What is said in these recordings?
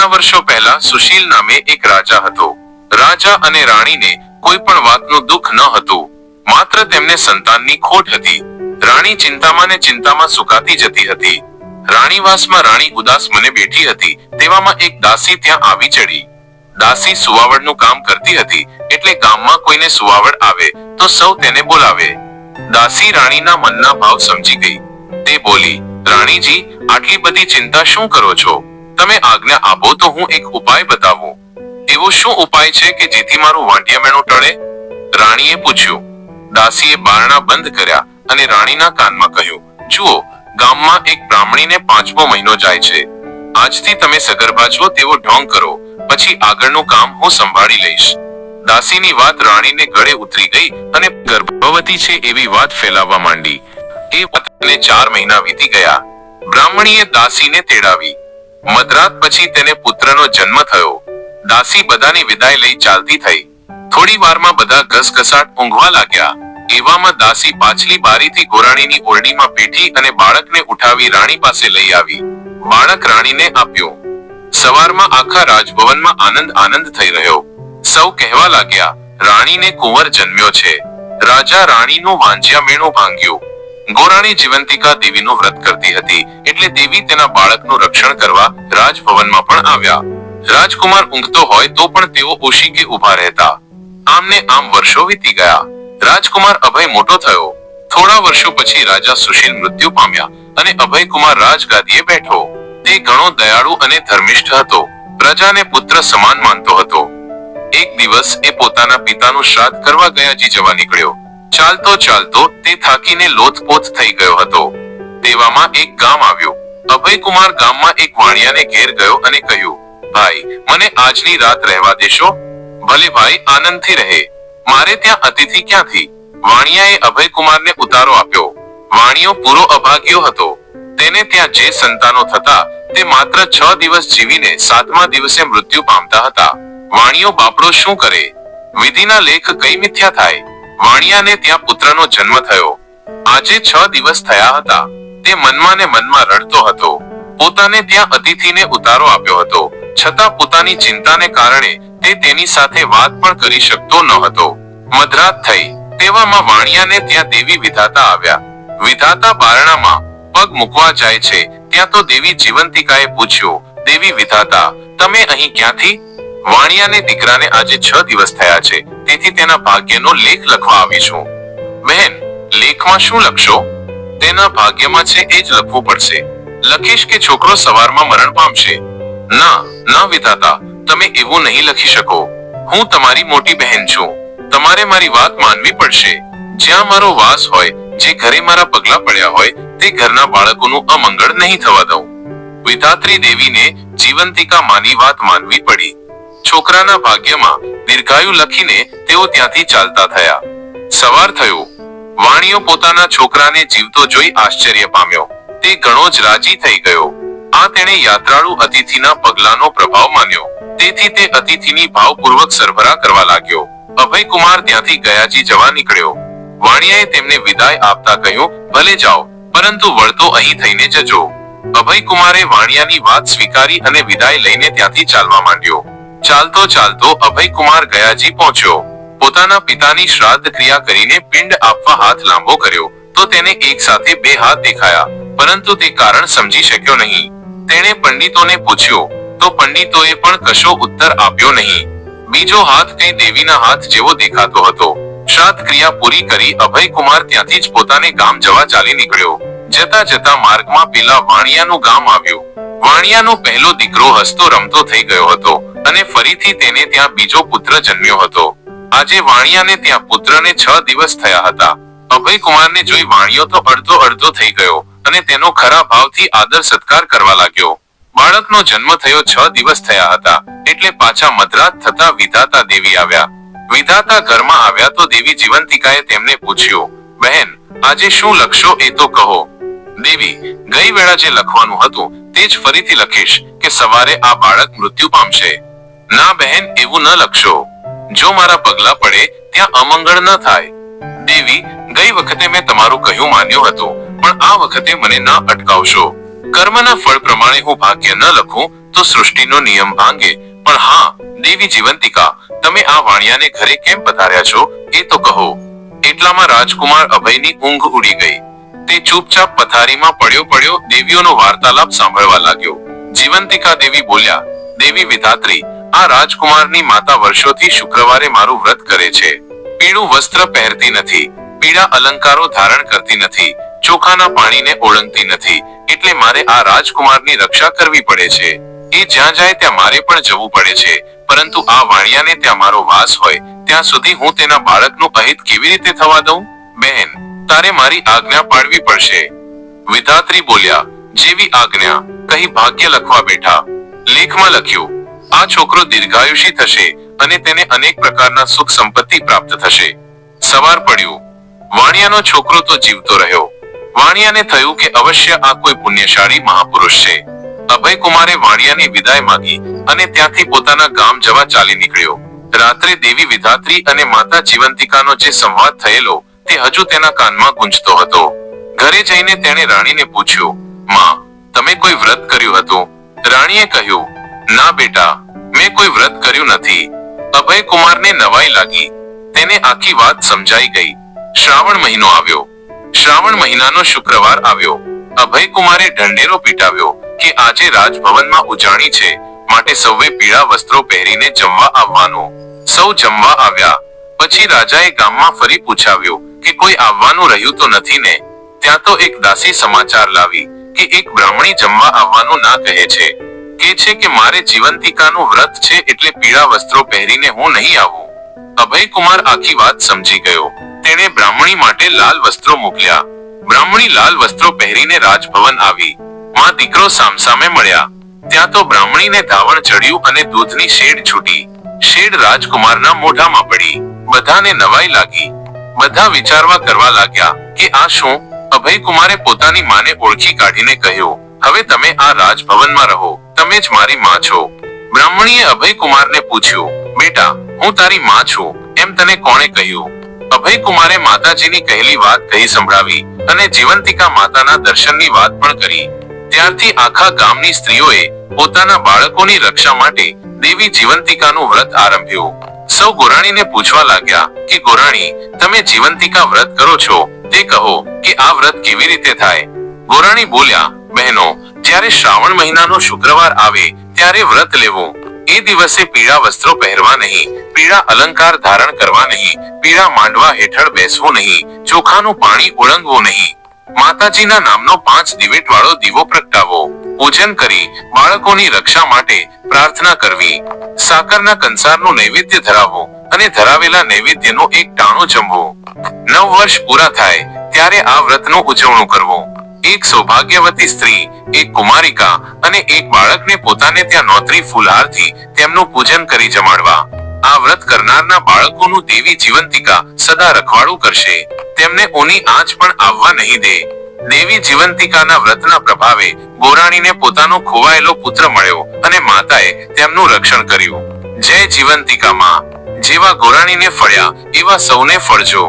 ઘણા વર્ષો પહેલા સુશીલ નામે એક રાજા હતો. રાજા અને રાણીને કોઈ પણ વાતનું દુઃખ ન હતું. માત્ર તેમને સંતાનની ખોટ હતી. રાણી ચિંતામાં ને ચિંતામાં સુકાતી જતી હતી. રાણીવાસમાં રાણી ઉદાસ મને બેઠી હતી, તેવામાં એક દાસી ત્યાં આવી ચડી. દાસી સુવાવડનું કામ કરતી હતી, એટલે ગામમાં કોઈને સુવાવડ આવે, તો સૌ તેને બોલાવે. દાસી રાણીના મનના ભાવ સમજી ગઈ. તે બોલી, રાણીજી, આટલી બધી ચિંતા શું કરો છો? તમે આજ્ઞા આપો તો હું એક ઉપાય બતાવું. એવો શું ઉપાય છે કે જેથી મારું વાંઢિયામેણું ટળે? રાણીએ પૂછ્યું. દાસીએ બારણા બંધ કર્યા અને રાણીના કાનમાં કહ્યું, જુઓ, ગામમાં એક બ્રાહ્મણીને પાંચમો મહિનો જાય છે. આજથી તમે સગર્ભા છો તેવો ઢોંગ કરો, પછી આગળનું કામ હું સંભાળી લઈશ. દાસીની વાત રાણીને ગળે ઉતરી ગઈ અને ગર્ભવતી છે એવી વાત ફેલાવવા માંડી. એ વાતને ચાર મહિના વીતી ગયા. બ્રાહ્મણીએ દાસીને તેડાવી. મધરાત પછી તેને પુત્રનો જન્મ થયો. દાસી બધાની વિદાય લઈ ચાલતી થઈ. થોડી વારમાં બધા ઘસઘસાટ ઊંઘવા લાગ્યા. એવામાં દાસી પાછલી બારીથી ગોરાણીની ઓરડીમાં બેઠી અને બાળકને ઉઠાવી રાણી પાસે લઈ આવી. બાળક રાણીને આપ્યું. સવારમાં આખા રાજભવનમાં આનંદ આનંદ થઈ રહ્યો. સૌ કહેવા લાગ્યા, રાણીને કુંવર જન્મ્યો છે. રાજા રાણીનું વાંજ્યા મેણું ભાંગ્યું. ગોરાણી જીવંતિકા દેવીનું વ્રત કરતી હતી એટલે દેવી તેના બાળકનું રક્ષણ કરવા રાજભવનમાં પણ આવ્યા. રાજકુમાર ઊંઘતો હોય તો પણ તેઓ ઓશીકે ઊભા રહેતા. આમને આમ વર્ષો વીતી ગયા. રાજકુમાર અભય મોટો થયો. થોડા વર્ષો પછી રાજા સુશીલ મૃત્યુ પામ્યા અને અભયકુમાર રાજગાદીએ બેઠો. તે ઘણો દયાળુ અને ધર્મિષ્ઠ હતો. પ્રજાને પુત્ર સમાન માનતો હતો. એક દિવસ એ પોતાના પિતાનું શ્રાદ્ધ કરવા ગયાજી જવા નીકળ્યો. ચાલતો ચાલતો તે થાકીને લોથપોથ થઈ ગયો હતો. તેવામાં એક ગામ આવ્યું. અભયકુમાર ગામમાં એક વાણિયાને ઘેર ગયો અને કહ્યું, ભાઈ, મને આજની રાત રહેવા દેશો. ભલે ભાઈ, આનંદથી રહે. મારે ત્યાં અતિથિ ક્યાંથી? વાણિયાએ અભયકુમારને ઉતારો આપ્યો. વાણિયો પૂરો અભાગ્યો હતો. તેને ત્યાં જે સંતાનો થતા, તે માત્ર છ દિવસ જીવીને સાતમા દિવસે મૃત્યુ પામતા હતા. વાણિયો બાપડો શું કરે? વિધિના લેખ કઈ મિથ્યા થાય? વાણિયાને ત્યાં પુત્રનો જન્મ થયો. આજે છ દિવસ થયા હતા. તે મનમાં ને મનમાં રડતો હતો. પોતાને ત્યાં અતિથિને ઉતારો આપ્યો હતો. છતાં પોતાની ચિંતાને કારણે તે તેની સાથે વાત પણ કરી શકતો ન હતો. મધરાત થઈ. તેવામાં વાણિયાને ત્યાં દેવી વિધાતા આવ્યા. વિધાતા બારણામાં પગ મૂકવા જાય છે. ત્યાં તો દેવી જીવંતિકાએ પૂછ્યું, દેવી વિધાતા, તમે અહીં ક્યાંથી વાણિયાને દીકરાને આજે છ દિવસ થયા છે. તેથી તેના ભાગ્યનો લેખ લખવા આવી છું. બહેન, લેખમાં શું લખશો? તેના ભાગ્યમાં છે એ જ લખવું પડશે. લખીશ કે છોકરો સવારમાં મરણ પામશે? ના ના વિધાતા, તમે એવું નહીં લખી શકો. હું તમારી મોટી બહેન છું. તમારે મારી વાત માનવી પડશે. જ્યાં મારો વાસ હોય, જે ઘરે મારા પગલા પડ્યા હોય, તે ઘરના બાળકોનું અમંગળ નહીં થવા દઉં. વિધાત્રી દેવીને જીવંતિકા માની વાત માનવી પડી. છોકરાના ભાગ્યમાં દીર્ઘાયુ લખીને તેઓ ત્યાંથી ચાલતા થયા. સવાર થયો. વાણીઓ પોતાના છોકરાને જીવતો જોઈ આશ્ચર્ય પામ્યો. તે ઘણો જ રાજી થઈ ગયો. આ તેણે યાત્રાળુ અતિથિના પગલાનો પ્રભાવ માન્યો. તેથી તે અતિથિની ભાવપૂર્વક સરભરા કરવા લાગ્યો. અભયકુમાર ત્યાંથી ગયાજી જવા નીકળ્યો. વાણિયાએ તેમને વિદાય આપતા કહ્યું, ભલે જાઓ, પરંતુ વળતો અહીં થઈને જજો. અભયકુમારે વાણિયાની વાત સ્વીકારી અને વિદાય લઈને ત્યાંથી ચાલવા માંડ્યો. ચાલતો ચાલતો અભયકુમાર ગયાજી પહોંચ્યો. પોતાના પિતાની શ્રાદ્ધ ક્રિયા કરીને પિંડ આપવા હાથ લાંબો કર્યો. તો તેને એક સાથે બે હાથ દેખાયા. પરંતુ તે કારણ સમજી શક્યો નહીં. તેણે પંડિતોને પૂછ્યું, તો પંડિતોએ પણ કશો ઉત્તર આપ્યો નહીં? બીજો હાથ કઈ દેવીના હાથ જેવો દેખાતો હતો. શ્રાદ્ધ ક્રિયા પૂરી કરી અભયકુમાર ત્યાંથી જ પોતાને ગામ જવા ચાલી નીકળ્યો. જતા જતા માર્ગમાં પેલા વાણિયાનું ગામ આવ્યું. વાણિયાનો પહેલો દીકરો હસતો રમતો થઈ ગયો હતો. અને ફરીથી તેને ત્યાં બીજો પુત્ર જન્મ્યો હતો. આજે વાણિયાને ત્યાં પુત્રને છ દિવસ થયા હતા. અભયકુમારને જોઈ વાણિયો તો અડધો અડધો થઈ ગયો અને તેનો ખરા ભાવથી આદર સત્કાર કરવા લાગ્યો. બાળકનો જન્મ થયો છ દિવસ થયા હતા, એટલે પાછા મધરાત થતા વિધાતા દેવી આવ્યા. વિધાતા ઘરમાં આવ્યા તો દેવી જીવંતિકાએ તેમને પૂછ્યું, બહેન, આજે શું લખશો એ તો કહો. દેવી, ગઈ વેળા જે લખવાનું હતું, તે જ ફરીથી લખીશ કે સવારે આ બાળક મૃત્યુ પામશે. ના બહેન, એવું ન લખશો. જો મારા પગલા પડે, ત્યાં અમંગળ ન થાય. દેવી, ગઈ વખતે મેં તમારું કહ્યું માન્યું હતું, પણ આ વખતે મને ના અટકાવશો. કર્મના ફળ પ્રમાણે હું ભાગ્ય ન લખું, તો સૃષ્ટિનો નિયમ ભાંગે પણ હા, દેવી જીવંતિકા, તમે આ વાણિયાને ઘરે કેમ પધાર્યા છો, એ તો કહો. એટલામાં રાજકુમાર અભયની ઊંઘ ઉડી ગઈ. તે ચૂપચાપ પથારીમાં પડ્યો પડ્યો દેવીઓનો વાર્તાલાપ સાંભળવા લાગ્યો. જીવંતિકા દેવી બોલ્યા, દેવી વિધાત્રી આ રાજકુમારની માતા વર્ષોથી શુક્રવારે મારું વ્રત કરે છે. પીળું વસ્ત્ર પહેરતી નથી, પીળા અલંકારો ધારણ કરતી નથી, ચોખાના પાણીને ઓળંગતી નથી, એટલે મારે આ રાજકુમારની રક્ષા કરવી પડે છે. એ જ્યાં જાય ત્યાં મારે પણ જવું પડે છે, પરંતુ આ વાણિયાને ત્યાં મારો વાસ હોય, ત્યાં સુધી હું તેના બાળકનું અહિત કેવી રીતે થવા દઉં? બહેન, તારે મારી આજ્ઞા પાડવી પડશે. વિધાત્રી બોલ્યા, જેવી આજ્ઞા, કહી ભાગ્ય લખવા બેઠા. લેખમાં લખ્યું આ છોકરો દીર્ઘાયુષી થશે અને તેને અનેક પ્રકારના સુખ સંપત્તિ પ્રાપ્ત થશે. સવાર પડ્યું. વાણિયાનો છોકરો તો જીવતો રહ્યો. વાણિયાને થયું કે અવશ્ય આ કોઈ પુણ્યશાળી મહાપુરુષ છે. અભયકુમારે વાણિયાની વિદાય માંગી અને ત્યાંથી પોતાના ગામ જવા ચાલી નીકળ્યો. રાત્રે દેવી વિધાત્રી અને માતા જીવંતિકાનો જે સંવાદ થયેલો તે હજુ તેના કાનમાં ગુંજતો હતો. ઘરે જઈને તેણે રાણીને પૂછ્યું, માં, તમે કોઈ વ્રત કર્યું હતું? રાણીએ કહ્યું ના બેટા, મેં કોઈ વ્રત કર્યું નથી. અભય કુમારને નવાઈ લાગી. તેને આખી વાત સમજાઈ ગઈ. શ્રાવણ મહિનો આવ્યો. શ્રાવણ મહિનાનો શુક્રવાર આવ્યો. અભય કુમારે ઢંઢેરો પીટાવ્યો કે આજે રાજભવનમાં ઉજાણી છે, માટે સૌએ પીળા વસ્ત્રો પહેરીને જમવા આવવાનું. સૌ જમવા આવ્યા. પછી રાજાએ ગામમાં ફરી પૂછાવ્યું કે કોઈ આવવાનું રહ્યું તો નથી ને? ત્યાં તો એક દાસી સમાચાર લાવી કે એક બ્રાહ્મણી જમવા આવવાનું ના કહે છે. કે છે કે મારે જીવંતિકાનું વ્રત છે એટલે પીળા વસ્ત્રો પહેરીને હું નહીં આવું. અભયકુમાર આખી વાત સમજી ગયો. તેણે બ્રાહ્મણી માટે લાલ વસ્ત્રો મોકલ્યા. બ્રાહ્મણી લાલ વસ્ત્રો પહેરીને રાજભવન આવી. માં દીકરો સામસામે મળ્યા. ત્યાં તો બ્રાહ્મણીને ધાવણ ચડ્યું અને દૂધની શેડ છૂટી. શેડ રાજકુમારના મોઢામાં પડી. બધાને નવાઈ લાગી. બધા વિચારવા કરવા લાગ્યા કે આ શું? અભય કુમારે પોતાની માને ઓળખી કાઢીને કહ્યું, હવે તમે આ રાજભવનમાં રહો. તમે જ મારી માં છો. બ્રાહ્મણીએ અભય કુમારને પૂછ્યું, બેટા, હું તારી માં છું. એમ તને કોણે કહ્યું? અભયકુમારે માતાજીની કહેલી વાત કહી સંભળાવી અને જીવંતિકા માતાના દર્શનની વાત પણ કરી. ત્યારથી આખા ગામની સ્ત્રીઓએ પોતાના બાળકોની રક્ષા માટે દેવી જીવંતિકાનું વ્રત આરંભ્યું. સૌ ગોરાણીને પૂછવા લાગ્યા કે, ગોરાણી, તમે જીવંતિકા વ્રત કરો છો? તે કહો કે આ વ્રત કેવી રીતે થાય? ગોરાણી બોલ્યા, બહેનો જ્યારે શ્રાવણ મહિનાનો શુક્રવાર આવે, ત્યારે વ્રત લેવો. એ દિવસે પીળા વસ્ત્રો પહેરવા નહીં, પીળા અલંકાર ધારણ કરવા નહીં, પીળા માંડવા હેઠળ બેસવું નહીં, ચોખાનું પાણી ઓળંગવું નહીં. માતાજીના નામનો પાંચ દિવેટ વાળો દીવો પ્રગટાવો. પૂજન કરી બાળકોની રક્ષા માટે પ્રાર્થના કરવી. સાકરના કંસારનું નૈવેદ્ય ધરાવો અને ધરાવેલા નૈવેદ્યનો એક ટાણો જમવો. નવ વર્ષ પૂરા થાય, ત્યારે આ વ્રતનું ઉજવણું કરવું. એક સૌભાગ્યવતી સ્ત્રી, એક કુમારિકા અને એક બાળકને પોતાને ત્યાં નોતરી ફૂલહારથી તેમનું પૂજન કરી જમાડવા. આ વ્રત કરનારના બાળકોનું દેવી જીવંતિકા સદા રખવાડું કરશે. તેમને ઓની આંચ પણ આવવા નહીં દે. દેવી જીવંતિકાના વ્રતના પ્રભાવે ગોરાણીને પોતાનો ખોવાયેલો પુત્ર મળ્યો અને માતાએ તેમનું રક્ષણ કર્યું. જય જીવંતિકા માં જેવા ગોરાણીને ફળ્યા, એવા સૌને ફળજો.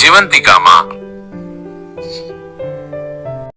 જીવંતિકા માં